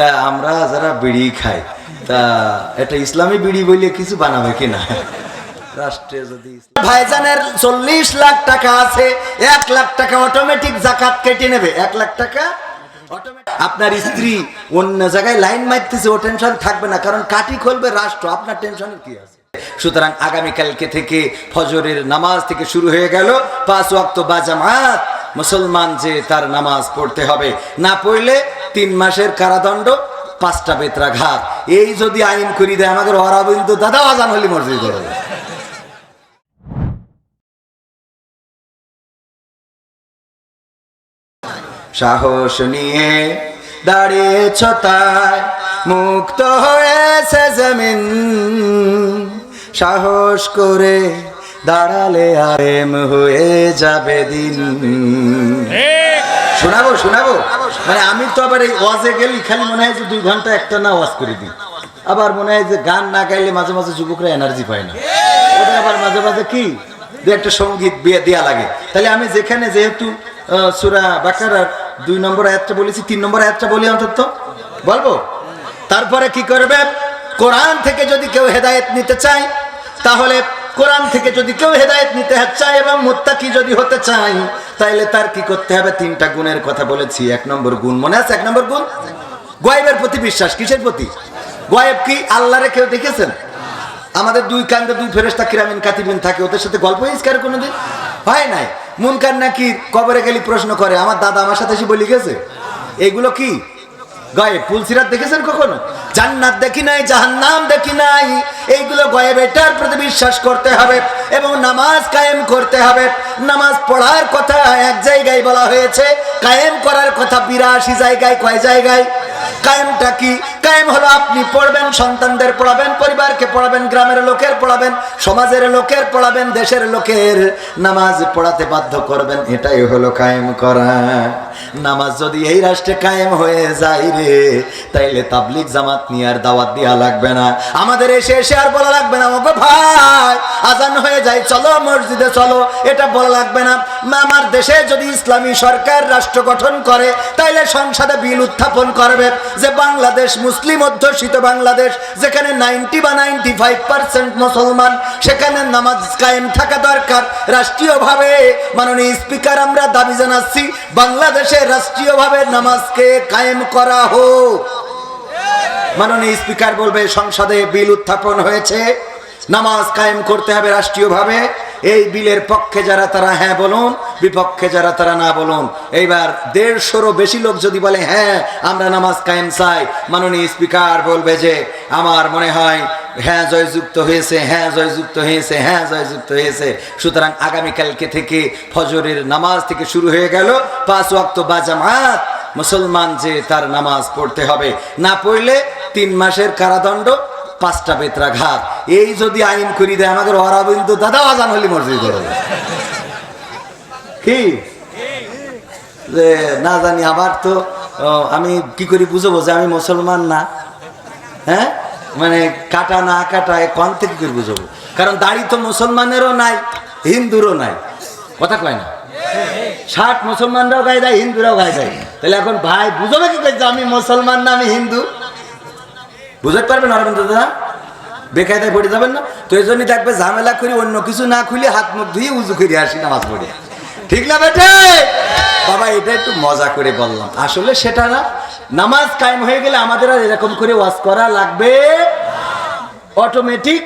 তা আমরা যারা বিড়ি খাই, তা এটা ইসলামী বিড়ি বলে কিছু বানাবে কিনা? রাষ্ট্রে যদি ভাইজানের চল্লিশ লাখ টাকা আছে, এক লাখ টাকা অটোমেটিক জাকাত কেটে নেবে। এক লাখ টাকা আপনার স্ত্রী অন্য জায়গায় লাইন মারতেছে, ও টেনশন থাকবে না, কারণ কাটি খুলবে রাষ্ট্র, আপনার টেনশনের কি আছে? সুতরাং আগামীকালকে থেকে ফজরের নামাজ থেকে শুরু হয়ে গেল, পাঁচ ওয়াক্ত বা জামাত। মুসলমান যে তার নামাজ পড়তে হবে। না পড়লে তিন মাসের কারাদণ্ড, পাঁচটা বেত্রাঘাত। এই যদি আইন করি দেয়, আমাদের অরবিন্দ দাদা আজান হলি মসজিদ করবে সাহস নিয়ে দাঁড়িয়েছ তাই মুক্ত হয়েছে জমিন। সাহস করে দাঁড়ালে আরেম হয়ে যাবে দিন। শোনাবো শোনাবো? মানে আমি তো আবার এই ওয়াজে গেলি খালি মনে হয় যে দুই ঘণ্টা একটা না ওয়াজ করে দিই। আবার মনে হয় যে গান না গাইলে মাঝে মাঝে যুবকরা এনার্জি পায় না। ওদের আবার মাঝে মাঝে কি? দু একটা সংগীত বিয়ে দেয়া লাগে। তাহলে আমি যেখানে যেহেতু সুরা বাকারার দুই নম্বর আয়াতটা বলেছি তিন নম্বর আয়াতটা বলি অন্তত। বলব? তারপরে কি করবে? কোরআন থেকে যদি কেউ হেদায়েত নিতে চায় তাহলে কোরআন থেকে যদি কেউ হেদায়েত নিতে চায় এবং মুত্তাকি যদি হতে চায়, তাইলে তার কি করতে হবে? তিনটা গুণের কথা বলেছি। এক নম্বর গুণ মনে আছে? এক নম্বর গুণ? গয়েবের প্রতি বিশ্বাস। কিসের প্রতি? গয়েব কি আল্লাহরে কেউ দেখেছেন? আমাদের দুই কান্দে দুই ফেরেস্তা কিরামিন, কাতিবিন থাকে, ওদের সাথে গল্প ইস্কার কোনোদিন হয় নাই। মুনকার নাকি কবরে গেলি প্রশ্ন করে, আমার দাদা আমার সাথে এসে বলি গেছে? এগুলো কি? গায়েব, ফুলসিরাত দেখেছেন কখনো? জান্নাত দেখি নাই, জাহান্নাম দেখি নাই। এইগুলো গায়েব এটার প্রতি বিশ্বাস করতে হবে এবং নামাজ কায়েম করতে হবে। নামাজ পড়ার কথা এক জায়গায় বলা হয়েছে, কায়েম করার কথা বিরাশি জায়গায়, কয় জায়গায়? কায়েমটা কি? কায়েম হলো আপনি পড়বেন, সন্তানদের পড়াবেন, পরিবারকে পড়াবেন, গ্রামের লোকের পড়াবেন, সমাজের লোকের পড়াবেন, দেশের লোকের নামাজ পড়াতে বাধ্য করবেন, এটাই হলো কায়েম করা। নামাজ যদি এই রাষ্ট্রে কায়েম হয়ে যায় রে, তাইলে তাবলিক জামাত নিয়ে আর দাওয়াত দেওয়া লাগবে না। আমাদের এসে এসে আর বলা লাগবে না, ওগো ভাই, আজান হয়ে যায়, চলো মসজিদে চলো, এটা বলা লাগবে না, আমার দেশে যদি ইসলামী সরকার রাষ্ট্র গঠন করে, তাইলে সংসদে বিল উত্থাপন করবে যে বাংলাদেশ মুসলিম অধ্যুষিত বাংলাদেশ, যেখানে নাইনটি বা নাইনটি ফাইভ পার্সেন্ট মুসলমান, সেখানে নামাজ কায়েম থাকা দরকার। রাষ্ট্রীয়ভাবে মাননীয় স্পিকার, আমরা দাবি জানাচ্ছি, বাংলাদেশে রাষ্ট্রীয়ভাবে নামাজকে কায়েম করা হোক। মাননীয় স্পিকার বলবে, সংসদে বিল উত্থাপন হয়েছে, নামাজ কায়েম করতে হবে রাষ্ট্রীয়ভাবে। এই বিলের পক্ষে যারা তারা হ্যাঁ বলুন, বিপক্ষে যারা তারা না বলুন। এইবার দেড়শোরও বেশি লোক যদি বলে হ্যাঁ আমরা নামাজ কায়েম চাই। মাননীয় স্পিকার বলবে যে, আমার মনে হয় হ্যাঁ জয়যুক্ত হয়েছে হ্যাঁ জয়যুক্ত হয়েছে হ্যাঁ জয়যুক্ত হয়েছে। সুতরাং আগামীকালকে থেকে ফজরের নামাজ থেকে শুরু হয়ে গেল। পাঁচ ওয়াক্ত বা জামাত মুসলমান যে তার নামাজ পড়তে হবে। না পড়লে তিন মাসের কারাদণ্ড, পাঁচটা বেত্রাঘাত। এই যদি আইন করি দেয়, আমাদের অরবিন্দ দাদা আজান হলি মসজিদ কি? যে না জানি, আবার তো আমি কি করি বুঝব যে আমি মুসলমান না? হ্যাঁ? মানে কাটা না কাটা কন থেকে করে বুঝব? কারণ দাড়ি তো মুসলমানেরও নাই, হিন্দুরও নাই। কথা কয় না? ষাট মুসলমানরাও গায়ে দেয়, হিন্দুরাও গায়ে দেয়। তাহলে এখন ভাই, বুঝবে কি করে যে আমি মুসলমান না আমি হিন্দু? বুঝতে পারবেন অরবিন্দ দাদা? বেকায়দায় পড়ে যাবেন না? তো এই জন্যই দেখবে ঝামেলা করি, অন্য কিছু না খুলে, হাত মুখ ধুয়ে উজু করে আসি, নামাজ পড়ে ঠিক না বেটে? বাবা, এটা একটু মজা করে বললাম। আসলে সেটা না, নামাজ কায়েম হয়ে গেলে আমাদের আর এরকম করে ওয়াজ করা লাগবে অটোমেটিক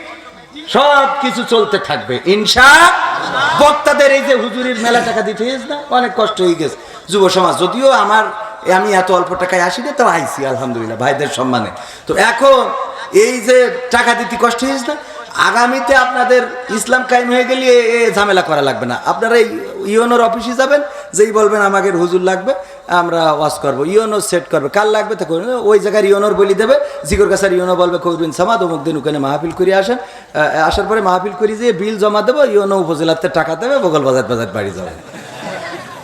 সব কিছু চলতে থাকবে। ইনশা, বক্তাদের এই যে হুজুরির মেলা টাকা দিতে না, অনেক কষ্ট হয়ে গেছে। যুব সমাজ, যদিও আমার, আমি এত অল্প টাকায় আসি না তাও আইসি, আলহামদুলিল্লাহ, ভাইদের সম্মানে। তো এখন এই যে টাকা দিতে কষ্ট হয়েছে না আগামীতে আপনাদের ইসলাম কায়েম হয়ে গেলে এ- ঝামেলা করা লাগবে না। আপনারা এই ইউনোর অফিসে যাবেন, যেই বলবেন আমাকে হুজুর লাগবে, আমরা ওয়াশ করব। ইউনো সেট করবে। কাল লাগবে তো করবেন। ওই জায়গার ইউনোর বলি দেবে। জিগর কাছার ইউনো বলবে, করবেন সামাদ, অমুক দিন ওখানে মাহফিল করে আসেন। আসার পরে মাহফিল করি যে বিল জমা দেবো, ইউনো উপজেলাতে টাকা দেবে, বগল বাজার বাজার বাড়ি যাবে।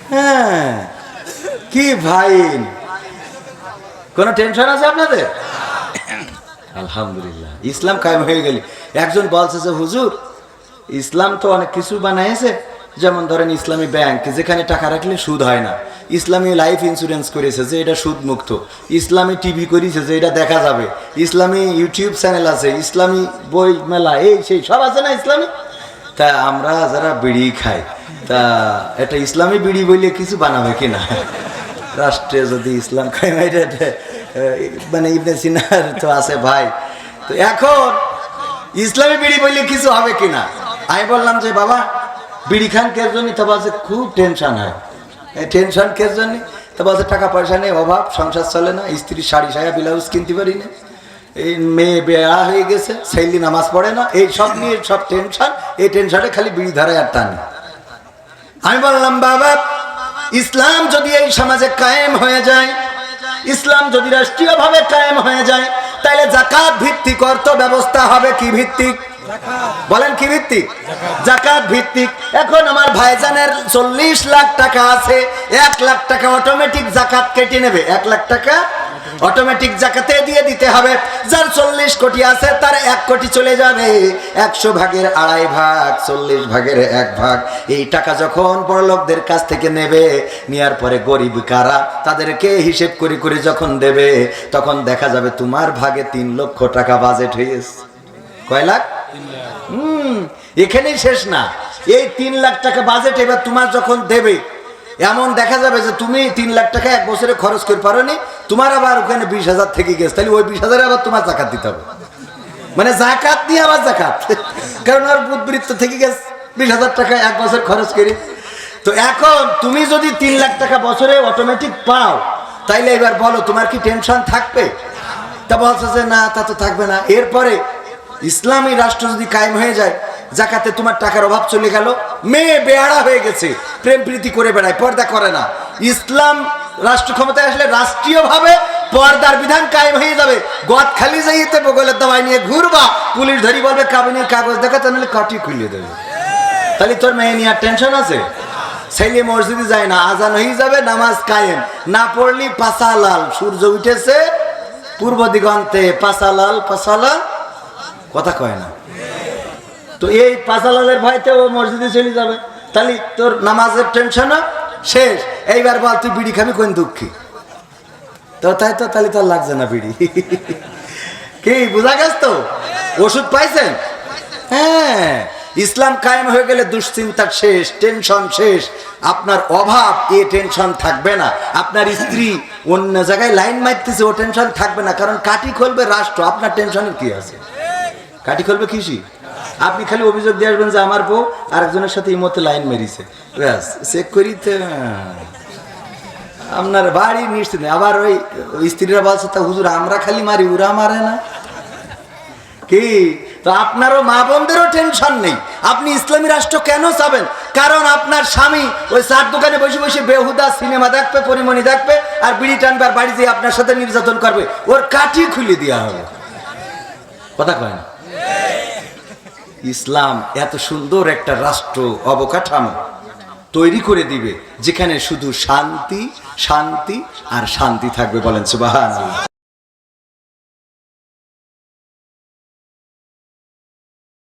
হ্যাঁ। কি ভাই কোনো টেনশন আছে আপনাদের? আলহামদুলিল্লাহ। ইসলাম কায়েম হয়ে গেলি। একজন বলছে যে, হুজুর, ইসলাম তো অনেক কিছু বানাইছে। যেমন ধরেন ইসলামী ব্যাংক, যেখানে টাকা রাখলে সুদ হয় না। ইসলামী লাইফ ইন্স্যুরেন্স করেছে যে, এটা সুদ মুক্ত ইসলামী টিভি করেছে যে, এটা দেখা যাবে। ইসলামী ইউটিউব চ্যানেল আছে, ইসলামী বই মেলা, এই সেই সব আছে না ইসলামী? তা আমরা যারা বিড়ি খাই, তা এটা ইসলামী বিড়ি বললে কিছু বানাবে কিনা? রাষ্ট্রে যদি ইসলাম এটা, মানে ইবনে সিনার তো আছে ভাই। তো এখন ইসলামী বিড়ি বললে কিছু হবে কিনা আমি বললাম যে বাবা বিড়ি খান কে জন্য? তো বলছে খুব টেনশন হয়। টেনশন কে জন্য? তো বলছে টাকা পয়সা নেই অভাব সংসার চলে না স্ত্রী শাড়ি সায়া ব্লাউজ কিনতে পারি না। এই মেয়ে বেয়া হয়ে গেছে সেইলি নামাজ পড়ে না এই সব নিয়ে সব টেনশন এই টেনশনে খালি বিড়ি ধরে আর টানে আমি বললাম বাবা ইসলাম যদি এই সমাজে কায়েম হয়ে যায়, ইসলাম যদি রাষ্ট্রীয়ভাবে কায়েম হয়ে যায় তাহলে জাকাত ভিত্তিক অর্থ ব্যবস্থা হবে কি ভিত্তিক? বলেন কি ভিত্তিক? জাকাত ভিত্তিক। এখন আমার ভাইজানের চল্লিশ লাখ টাকা আছে, এক লাখ টাকা অটোমেটিক জাকাত কেটে নেবে। এক লাখ টাকা অটোমেটিক জাকাতে দিয়ে দিতে হবে। যার চল্লিশ কোটি আছে, তার এক কোটি চলে যাবে। একশো ভাগের আড়াই ভাগ, চল্লিশ ভাগের এক ভাগ। এই টাকা যখন বড়লোকদের কাছ থেকে নেবে নেওয়ার পরে গরিব কারা তাদেরকে হিসেব করে করে যখন দেবে, তখন দেখা যাবে তোমার ভাগে তিন লক্ষ টাকা বাজেট হয়েছে কয় লাখ? হুম, এখানেই শেষ না। এই তিন লাখ টাকা বাজেট এবার তোমার যখন দেবে এমন দেখা যাবে যে তুমি তিন লাখ টাকা এক বছরে খরচ করে পারো নি তোমার আবার ওখানে বিশ হাজার থেকে গেছে। তাহলে ওই বিশ হাজারে আবার তোমার জাকাত দিতে হবে। মানে জাকাত নিয়ে আবার জাকাত। কারণ আর বুধবৃত্ত থেকে গেছে। বিশ হাজার টাকা এক বছর খরচ করি। তো এখন তুমি যদি তিন লাখ টাকা বছরে অটোমেটিক পাও, তাইলে এবার বলো, তোমার কি টেনশন থাকবে? তা বলছে যে না, তা তো থাকবে না। এরপরে ইসলামী রাষ্ট্র যদি কায়েম হয়ে যায় জাকাতে তোমার টাকার অভাব চলে গেল। মেয়ে বেয়ারা হয়ে গেছে। প্রেম প্রীতি করে বেড়ায়, পর্দা করে না। ইসলাম রাষ্ট্র ক্ষমতায় আসলে রাষ্ট্রীয়ভাবে পর্দার বিধান কায়েম হয়ে যাবে। গদ খালি যাইতে বগলের দাবাই নিয়ে ঘুরবা। পুলিশ ধরি বলবে, কাবিনের কাগজ দেখাতে নাহলে কাটি খুলিয়ে দেবে। তাহলে তোর মেয়ে নিয়ে টেনশন আছে? ছেলে মসজিদে যায় না, আজান হয়ে যাবে, নামাজ কায়েম। না পড়লি পাশা লাল সূর্য উঠেছে পূর্ব দিগন্তে পাশা লাল পাশা লাল কথা কয় না। তো এই পাশালালের ভয়তে ও মসজিদে চলে যাবে। তাহলে তোর নামাজের টেনশন শেষ। এইবার বল, তুই বিড়ি খাবি কোন দুঃখী? তো তাই তো, তাহলে তোর লাগছে না বিড়ি। কি, বোঝা গেছ তো? ওষুধ পাইছেন? হ্যাঁ। ইসলাম কায়েম হয়ে গেলে দুশ্চিন্তা শেষ, টেনশন শেষ। আপনার অভাব, এ টেনশন থাকবে না। আপনার স্ত্রী অন্য জায়গায় লাইন মারতেছে, ও টেনশন থাকবে না। কারণ কাটি খুলবে রাষ্ট্র। আপনার টেনশনের কি আছে? কাটি খুলবে কৃষি? আপনি খালি অভিযোগ দিয়ে আসবেন যে আমার বউ আরেকজনের সাথে এই মতো লাইন মেরিছে। ব্যাস চেক করি তো আপনার বাড়ি নিশ্চিত। আবার ওই ওই স্ত্রীরা বলছে, তা হুজুর, আমরা খালি মারি, ওরা মারে না? কি? তো আপনারও মা বোনদেরও টেনশন নেই। আপনি ইসলামী রাষ্ট্র কেন চাবেন? কারণ আপনার স্বামী ওই চার দোকানে বসে বসে বেহুদা সিনেমা দেখবে, পরিমণি দেখবে, আর বিড়ি টানবে, আর বাড়ি যেয়ে আপনার সাথে নির্যাতন করবে। ওর কাঠি খুলে দেওয়া হবে। কথা কয় না? ইসলাম এত সুন্দর একটা রাষ্ট্র অবকাঠামো তৈরি করে দিবে, যেখানে শুধু শান্তি শান্তি আর শান্তি থাকবে বলেন সুবাহ